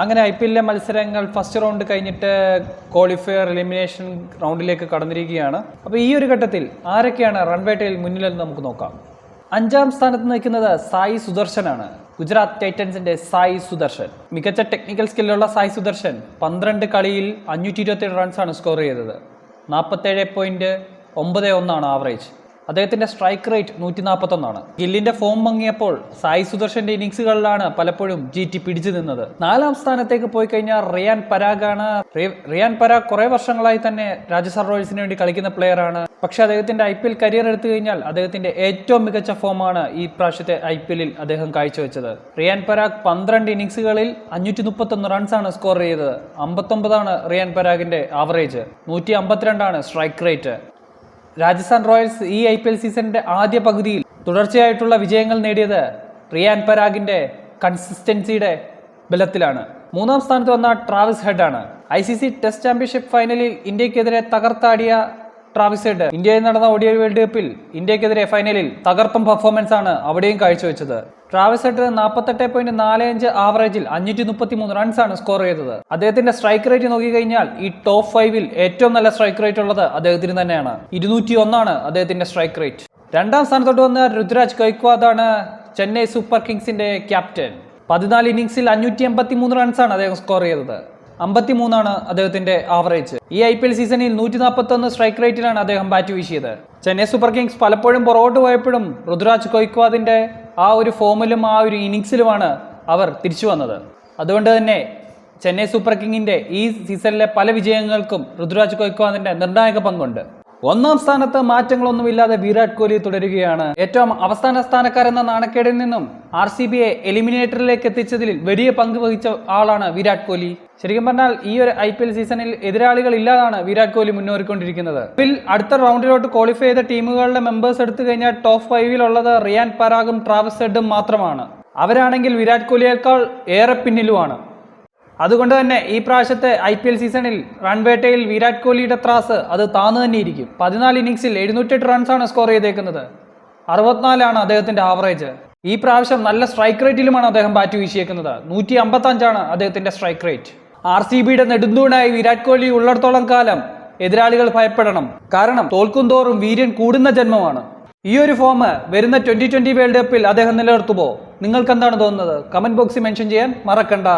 അങ്ങനെ I P എല്ലിലെ മത്സരങ്ങൾ ഫസ്റ്റ് റൗണ്ട് കഴിഞ്ഞിട്ട് ക്വാളിഫയർ എലിമിനേഷൻ റൗണ്ടിലേക്ക് കടന്നിരിക്കുകയാണ്. അപ്പോൾ ഈ ഒരു ഘട്ടത്തിൽ ആരൊക്കെയാണ് റൺവേട്ടയിൽ മുന്നിലെന്ന് നമുക്ക് നോക്കാം. അഞ്ചാം സ്ഥാനത്ത് നിൽക്കുന്നത് സായി സുദർശനാണ്. ഗുജറാത്ത് ടൈറ്റൻസിന്റെ സായി സുദർശൻ. മികച്ച ടെക്നിക്കൽ സ്കില്ലുള്ള സായി സുദർശൻ പന്ത്രണ്ട് കളിയിൽ അഞ്ഞൂറ്റി ഇരുപത്തേഴ് റൺസാണ് സ്കോർ ചെയ്തത്. നാൽപ്പത്തേഴ് പോയിന്റ് ഒമ്പത് ഒന്നാണ് ആവറേജ് അദ്ദേഹത്തിന്റെ സ്ട്രൈക്ക് റേറ്റ് നൂറ്റി നാൽപ്പത്തൊന്നാണ് ഗില്ലിന്റെ ഫോം മങ്ങിയപ്പോൾ സായി സുദർശന്റെ ഇന്നിങ്സുകളിലാണ് പലപ്പോഴും ജി ടി പിടിച്ചു നിന്നത്. നാലാം സ്ഥാനത്തേക്ക് പോയി കഴിഞ്ഞാൽ റിയാൻ പരാഗാണ്. റിയാൻ പരാഗ് കുറെ വർഷങ്ങളായി തന്നെ രാജസ്ഥാൻ റോയൽസിന് വേണ്ടി കളിക്കുന്ന പ്ലെയറാണ്. പക്ഷെ അദ്ദേഹത്തിന്റെ ഐ പി എൽ കരിയർ എടുത്തു കഴിഞ്ഞാൽ അദ്ദേഹത്തിന്റെ ഏറ്റവും മികച്ച ഫോമാണ് ഈ പ്രാവശ്യത്തെ ഐ പി എല്ലിൽ അദ്ദേഹം കാഴ്ചവെച്ചത്. റിയാൻ പരാഗ് പന്ത്രണ്ട് ഇന്നിങ്സുകളിൽ അഞ്ഞൂറ്റി മുപ്പത്തൊന്ന് റൺസാണ് സ്കോർ ചെയ്തത്. അമ്പത്തൊമ്പതാണ് റിയാൻ പരാഗിന്റെ ആവറേജ്. നൂറ്റി അമ്പത്തിരണ്ടാണ് സ്ട്രൈക്ക് റേറ്റ്. രാജസ്ഥാൻ റോയൽസ് ഈ ഐ പി എൽ സീസണിന്റെ ആദ്യ പകുതിയിൽ തുടർച്ചയായിട്ടുള്ള വിജയങ്ങൾ നേടിയത് റിയാൻ പരാഗിന്റെ കൺസിസ്റ്റൻസിയുടെ ബലത്തിലാണ്. മൂന്നാം സ്ഥാനത്ത് വന്ന Travis ഹെഡാണ് I C C test championship ഫൈനലിൽ ഇന്ത്യക്കെതിരെ തകർത്താടിയ ട്രാവിസ് ഹെഡ് ഇന്ത്യയിൽ നടന്ന ഒഡിയ വേൾഡ് കപ്പിൽ ഇന്ത്യക്കെതിരെ ഫൈനലിൽ തകർപ്പൻ പെർഫോമൻസ് ആണ് അവിടെയും കാഴ്ചവെച്ചത്. ട്രാവിസ് ഹെഡ് നാൽപ്പത്തെട്ട് പോയിന്റ് നാല് അഞ്ച് ആവറേജിൽ അഞ്ഞൂറ്റി മുപ്പത്തി മൂന്ന് റൺസാണ് സ്കോർ ചെയ്തത്. അദ്ദേഹത്തിന്റെ സ്ട്രൈക്ക് റേറ്റ് നോക്കിക്കഴിഞ്ഞാൽ ഈ ടോപ്പ് ഫൈവിൽ ഏറ്റവും നല്ല സ്ട്രൈക്ക് റേറ്റ് ഉള്ളത് അദ്ദേഹത്തിന് തന്നെയാണ്. ഇരുന്നൂറ്റി ഒന്നാണ് അദ്ദേഹത്തിന്റെ സ്ട്രൈക്ക് റേറ്റ് രണ്ടാം സ്ഥാനത്തോട്ട് വന്ന രുദ്രാജ് ആണ് ചെന്നൈ സൂപ്പർ കിങ്സിന്റെ ക്യാപ്റ്റൻ പതിനാല് ഇന്നിംഗ്സിൽ അഞ്ഞൂറ്റി എൺപത്തി മൂന്ന് റൺസാണ് അദ്ദേഹം സ്കോർ ചെയ്തത്. അമ്പത്തി മൂന്നാണ് അദ്ദേഹത്തിന്റെ ആവറേജ്. ഈ ഐ പി എൽ സീസണിൽ നൂറ്റി നാൽപ്പത്തി ഒന്ന് സ്ട്രൈക്ക് റേറ്റിലാണ് അദ്ദേഹം ബാറ്റ് വീശിയത്. ചെന്നൈ സൂപ്പർ കിങ്സ് പലപ്പോഴും പുറകോട്ട് പോയപ്പോഴും ഋതുരാജ് കൊയ്ക്വാദിന്റെ ആ ഒരു ഫോമിലും ആ ഒരു ഇന്നിങ്സിലുമാണ് അവർ തിരിച്ചു വന്നത്. അതുകൊണ്ട് തന്നെ ചെന്നൈ സൂപ്പർ കിങ്ങിന്റെ ഈ സീസണിലെ പല വിജയങ്ങൾക്കും ഋതുരാജ് കൊയ്ക്വാദിന്റെ നിർണായക പങ്കുണ്ട്. ഒന്നാം സ്ഥാനത്ത് മാറ്റങ്ങളൊന്നുമില്ലാതെ വിരാട് കോഹ്ലി തുടരുകയാണ്. ഏറ്റവും അവസാന സ്ഥാനക്കാരെന്ന നാണക്കേടിൽ നിന്നും ആർ സി ബിയെ എലിമിനേറ്ററിലേക്ക് എത്തിച്ചതിൽ വലിയ പങ്ക് വഹിച്ച ആളാണ് വിരാട് കോഹ്ലി. ശരിക്കും പറഞ്ഞാൽ ഈ ഒരു ഐ പി എൽ സീസണിൽ എതിരാളികൾ ഇല്ലാതാണ് വിരാട് കോഹ്ലി മുന്നേറിക്കൊണ്ടിരിക്കുന്നത്. ഇതിൽ അടുത്ത റൗണ്ടിലോട്ട് ക്വാളിഫൈ ചെയ്ത ടീമുകളുടെ മെമ്പേഴ്സ് എടുത്തു കഴിഞ്ഞാൽ ടോപ്പ് ഫൈവിലുള്ളത് റിയാൻ പരാഗും ട്രാവസ് ഹെഡും മാത്രമാണ്. അവരാണെങ്കിൽ വിരാട് കോഹ്ലിയേക്കാൾ ഏറെ പിന്നിലുമാണ്. അതുകൊണ്ട് തന്നെ ഈ പ്രാവശ്യത്തെ ഐ പി എൽ സീസണിൽ റൺവേട്ടയിൽ വിരാട് കോഹ്ലിയുടെ ത്രാസ് അത് താന്നു തന്നെ ഇരിക്കും പതിനാല് ഇന്നിംഗ്സിൽ എഴുന്നൂറ്റെട്ട് റൺസാണ് സ്കോർ ചെയ്തേക്കുന്നത്. അറുപത്തിനാലാണ് അദ്ദേഹത്തിന്റെ ആവറേജ് ഈ പ്രാവശ്യം നല്ല സ്ട്രൈക്ക് റേറ്റിലുമാണ് അദ്ദേഹം ബാറ്റ് വീശിയേക്കുന്നത്. നൂറ്റി അമ്പത്തഞ്ചാണ് അദ്ദേഹത്തിന്റെ സ്ട്രൈക്ക് റേറ്റ് ആർ സി ബിയുടെ നെടുന്തൂണായി വിരാട് കോഹ്ലി ഉള്ളിടത്തോളം കാലം എതിരാളികൾ ഭയപ്പെടണം. കാരണം തോൽക്കും തോറും വീര്യൻ കൂടുന്ന ജന്മമാണ്. ഈ ഒരു ഫോം വരുന്ന ട്വന്റി ട്വന്റി വേൾഡ് കപ്പിൽ അദ്ദേഹം നിലനിർത്തുമോ? നിങ്ങൾക്ക് എന്താണ് തോന്നുന്നത്? കമന്റ് ബോക്സിൽ മെൻഷൻ ചെയ്യാൻ മറക്കണ്ട.